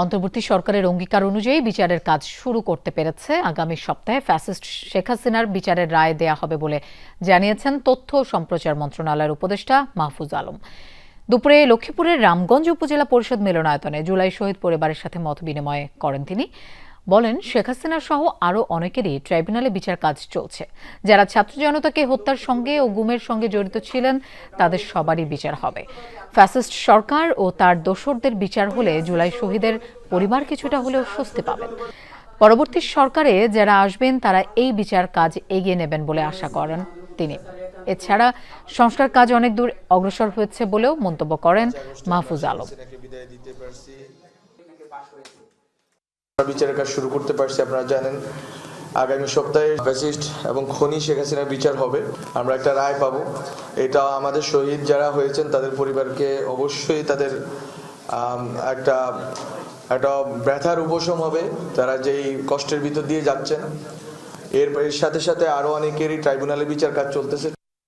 অন্তর্বর্তী সরকারের অঙ্গীকার অনুযায়ী বিচারের কাজ শুরু করতে পেরেছে। আগামী সপ্তাহে ফ্যাসিস্ট শেখ হাসিনার বিচারের রায় দেয়া হবে বলে জানিয়েছেন তথ্য ও সম্প্রচার মন্ত্রণালয়ের উপদেষ্টা মাহফুজ আলম। দুপুরে লক্ষ্মীপুরের রামগঞ্জ উপজেলা পরিষদ মিলনায়তনে জুলাই শহীদ পরিবারের সাথে মত বিনিময় করেন তিনি। বলেন, শেখ হাসিনা সহ আরও অনেকেরই ট্রাইব্যুনালে বিচার কাজ চলছে। যারা ছাত্র জনতাকে হত্যার সঙ্গে ও গুমের সঙ্গে জড়িত ছিলেন, তাদের সবারই বিচার হবে। ফ্যাসিস্ট সরকার ও তার দোসরদের বিচার হলে জুলাই শহীদের পরিবার কিছুটা হলেও স্বস্তি পাবেন। পরবর্তী সরকারে যারা আসবেন, তারা এই বিচার কাজ এগিয়ে নেবেন বলে আশা করেন তিনি। এছাড়া সংস্কার কাজ অনেক দূর অগ্রসর হয়েছে বলেও মন্তব্য করেন মাহফুজ আলম সেনাকে বিদায় দিতে পারছি আমরা বিচারের কাজ শুরু করতে পারছি, আপনারা জানেন। আগামী সপ্তাহে ফ্যাসিস্ট এবং খনি শেখ হাসিনার বিচার হবে। আমরা একটা রায় পাবো। এটা আমাদের শহীদ যারা হয়েছেন, তাদের পরিবারকে অবশ্যই তাদের একটা একটা ব্যথার উপশম হবে। তারা যেই কষ্টের ভিতর দিয়ে যাচ্ছেন, এর সাথে সাথে আরও অনেকেরই ট্রাইব্যুনালে বিচার কাজ চলতেছে।